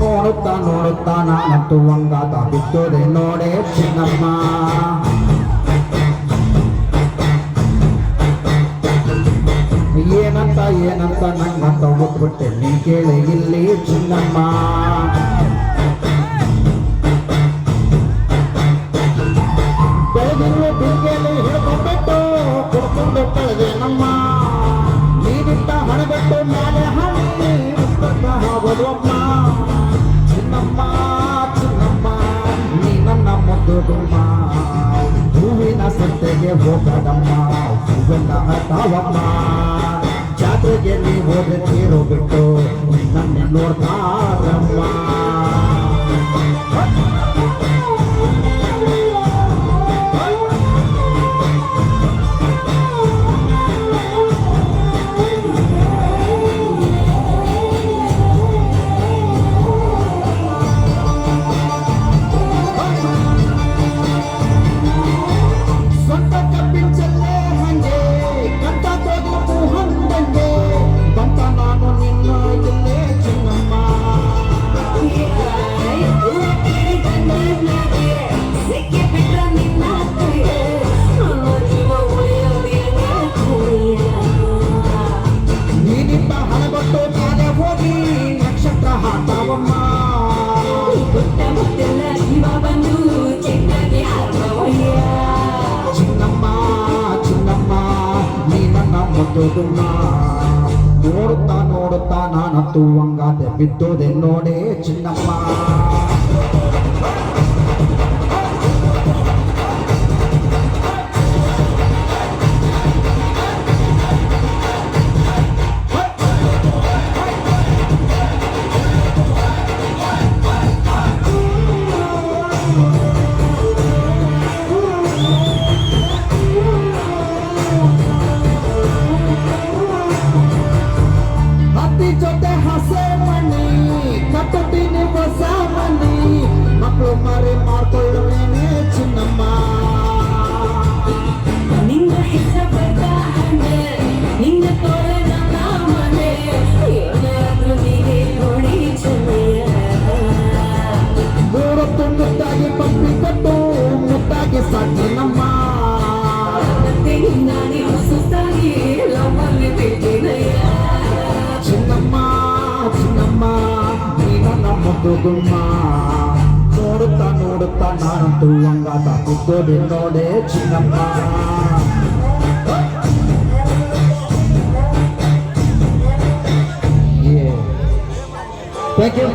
ನೋಡುತ್ತಾ ನೋಡುತ್ತಾ ನಾನಂತೂ ಹಂಗಾತ ಬಿತ್ತೋದೆ ನೋಡೆ ಚಿನ್ನಮ್ಮ. ಏನಂತ ಏನಂತ ನಂಗಂತ ಹೋಗ್ಬಿಟ್ಟೆ ನೀ ಕೇಳಿ ಇಲ್ಲಿ ಚಿನ್ನಮ್ಮ. ಬೆಳೆದಿರುವ ಬಿಲ್ಗೆಯಲ್ಲಿ ಹಿಡ್ಕೊಂಡ್ಬಿಟ್ಟು ಕೊಡ್ಕೊಂಡು ಕಳೆದೆ ನೀನಿಟ್ಟ ಹಣಬಿಟ್ಟು ಮೇಲೆ ಹಣಿ ಹೋಗೋದಮ್ಮ ಚಿನ್ನಮ್ಮ ಚಿನ್ನಮ್ಮ ನೀ ನನ್ನ ಮುದ್ದು ಗುಮ್ಮ ಹೂವಿನ ಸಂತೆಗೆ ಹೋಗದಮ್ಮ, ಹೂವೆಲ್ಲ ಜಾತ್ರೆಗೆ ನೀ ಹೋದ್ರೆ ತೀರು ಬಿಟ್ಟು ನನ್ನ ನೋಡ್ತಾರಮ್ಮ ಮುದ್ದುಮ್ಮ ನೋಡುತ್ತಾ ನೋಡುತ್ತಾ ನಾನು ಹಂಗಾದೆ ಬಿದ್ದೋದೆ ನೋಡೇ ಚಿನ್ನಮ್ಮ. Matutino Basa ನಮ್ಮ ಗುಮ್ಮ ನೋಡುತ್ತಾ ನೋಡುತ್ತಾ ನಾನಂತೂ ಹಂಗಾತ ಬಿದ್ದೋದೆ ನೋಡೆ ಚಿನ್ನಮ್ಮ. Thank you